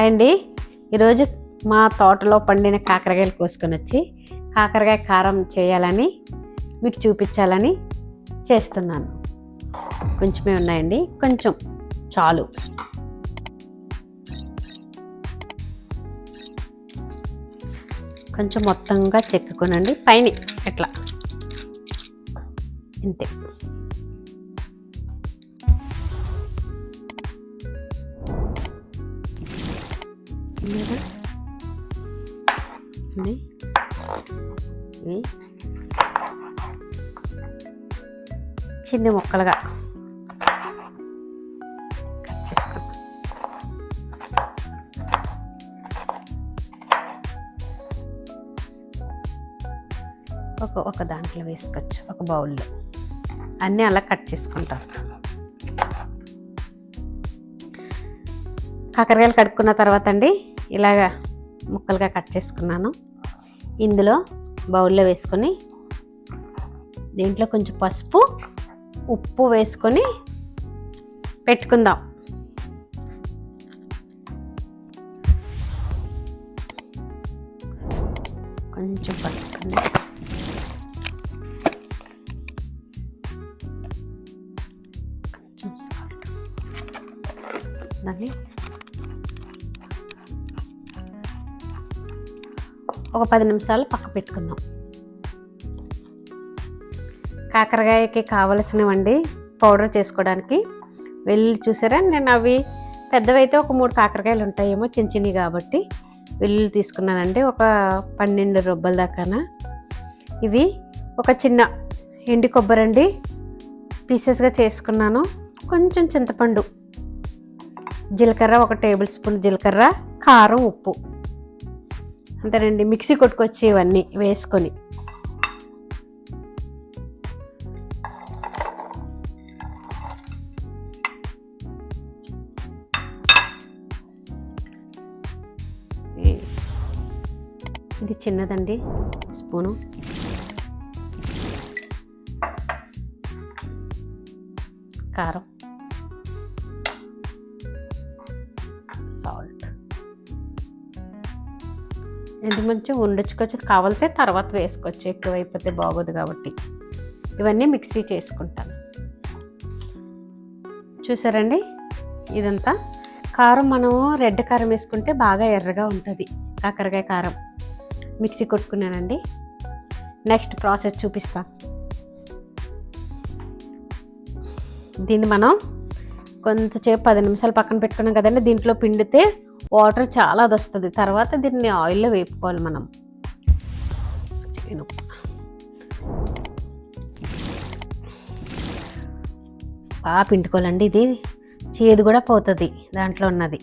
Hi అండి. ఈరోజు మా తోటలో పండిన కాకరకాయలు కోసుకొని వచ్చి కాకరకాయ కారం చేయాలని మీకు చూపించాలని చేస్తున్నాను. కొంచెమే ఉన్నాయండి. కొంచెం చాలు. కొంచెం మొత్తంగా చెక్కుకోనండి. పైన ఎట్లా? అంతే ఉన్నారా? ఇవి ఇవి చిన్న ముక్కలుగా ఒక ఒక దాంట్లో వేసుకోవచ్చు ఒక బౌల్లో. అన్నీ అలా కట్ చేసుకుంటాం. కాకరకాయలు కడుక్కున్న తర్వాత అండి ఇలాగా ముక్కలుగా కట్ చేసుకున్నాను. ఇందులో బౌల్లో వేసుకొని దీంట్లో కొంచెం పసుపు ఉప్పు వేసుకొని పెట్టుకుందాం. కొంచెం పసుపు కొంచెం సాల్ట్. దాన్ని ఒక పది నిమిషాలు పక్క పెట్టుకుందాం. కాకరకాయకి కావలసినవండి పౌడర్ చేసుకోవడానికి. వెళ్ళి చూసారా? నేను అవి పెద్దవైతే ఒక మూడు కాకరకాయలు ఉంటాయేమో చిన్న చిన్నవి కాబట్టి వెల్లుల్లి తీసుకున్నానండి. ఒక పన్నెండు రొబ్బల దాకాన. ఇవి ఒక చిన్న ఎండి కొబ్బరి అండి పీసెస్గా చేసుకున్నాను. కొంచెం చింతపండు జీలకర్ర ఒక టేబుల్ స్పూన్ జీలకర్ర కారం ఉప్పు. అంతేనండి మిక్సీ కొట్టుకొచ్చి ఇవన్నీ వేసుకొని. ఇది చిన్నదండి స్పూను. కారం. ఎందుకు మంచి ఉండొచ్చుకొచ్చి కావాలితే తర్వాత వేసుకోవచ్చు ఎక్కువైపోతే బాగోదు కాబట్టి ఇవన్నీ మిక్సీ చేసుకుంటాను. చూసారండి? ఇదంతా. కారం మనము రెడ్ కారం వేసుకుంటే బాగా ఎర్రగా ఉంటుంది. కాకరకాయ కారం. మిక్సీ కొట్టుకున్నానండి. నెక్స్ట్ ప్రాసెస్ చూపిస్తా. దీన్ని మనం కొంతసేపు పది నిమిషాలు పక్కన పెట్టుకున్నాం కదండి. దీంట్లో పిండితే వాటర్ చాలా అది వస్తుంది తర్వాత దీన్ని ఆయిల్లో వేపుకోవాలి మనం. బాగా పిండుకోవాలండి ఇది. చేదు కూడా పోతుంది దాంట్లో ఉన్నది.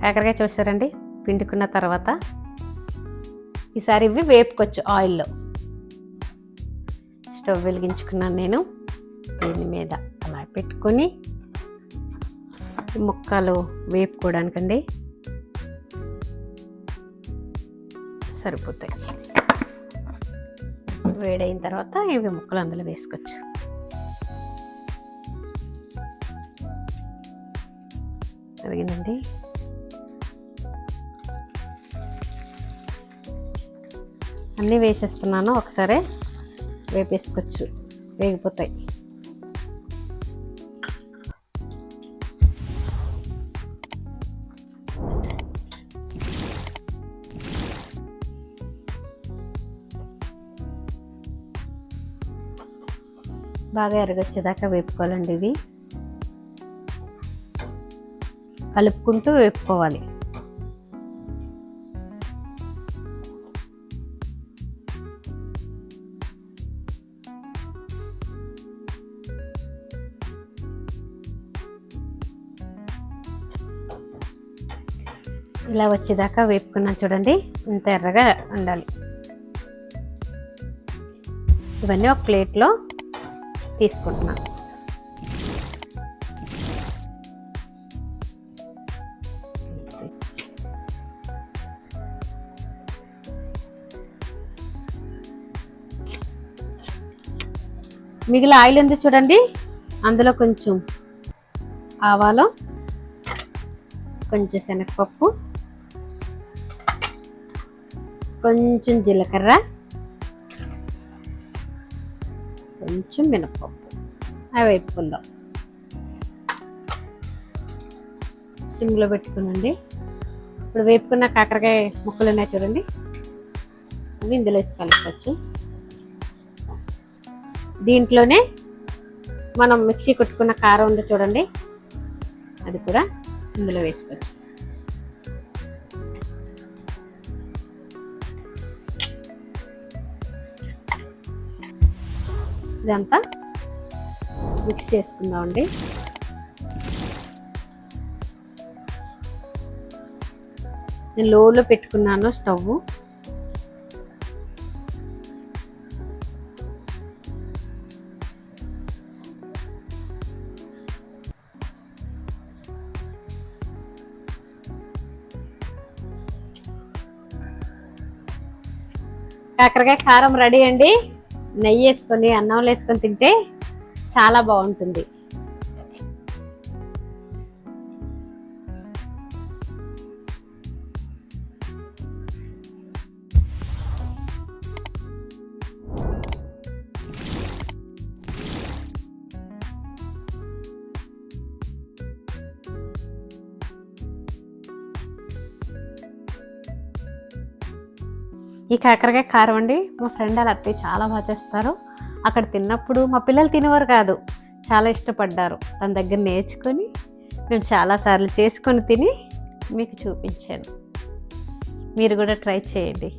కాకరకాయ చూసారండి? పిండుకున్న తర్వాత ఈసారి ఇవి వేపుకోవచ్చు ఆయిల్లో. స్టవ్ వెలిగించుకున్నాను నేను దీని మీద. పెట్టుకొని ముక్కలు వేపుకోవడానికండి. సరిపోతాయి. వేడైన తర్వాత ఇవి ముక్కలు అందులో వేసుకోవచ్చు. అడిగిందండి అన్నీ వేసేస్తున్నాను. ఒకసారి వేపేసుకోవచ్చు. వేగిపోతాయి. బాగా ఎరగొచ్చేదాకా వేపుకోవాలండి ఇవి. కలుపుకుంటూ వేపుకోవాలి. ఇలా వచ్చేదాకా వేపుకున్నాను చూడండి ఇంత ఎర్రగా ఉండాలి. ఇవన్నీ ఒక ప్లేట్లో తీసుకుంటున్నాను మిగిలిన ఆయిల్ ఉంది చూడండి? అందులో కొంచెం ఆవాలు కొంచెం శనగపప్పు కొంచెం జీలకర్ర కొంచెం మినపప్పు. అవి వేపుకుందాం సిమ్లో పెట్టుకునండి. ఇప్పుడు వేపుకున్న కాకరకాయ ముక్కలు ఉన్నాయి చూడండి. అవి ఇందులో వేసి కలుపుకోవచ్చు. దీంట్లోనే మనం మిక్సీ కొట్టుకున్న కారం ఉంది చూడండి. అది కూడా ఇందులో వేసుకోవచ్చు. ఇదంతా మిక్స్ చేసుకుందామండి. నేను లోలో పెట్టుకున్నాను స్టవ్. కాకరకాయ కారం రెడీ అండి. నెయ్యి వేసుకొని అన్నంలో వేసుకొని తింటే చాలా బాగుంటుంది. ఈ కాకరకాయ కారం అండి మా ఫ్రెండ్ వాళ్ళ అత్తయ్య చాలా బాగా చేస్తారు. అక్కడ తిన్నప్పుడు మా పిల్లలు తినేవారు కాదు చాలా ఇష్టపడ్డారు. తన దగ్గర నేర్చుకొని మేము చాలాసార్లు చేసుకొని తిని మీకు చూపించాను. మీరు కూడా ట్రై చేయండి.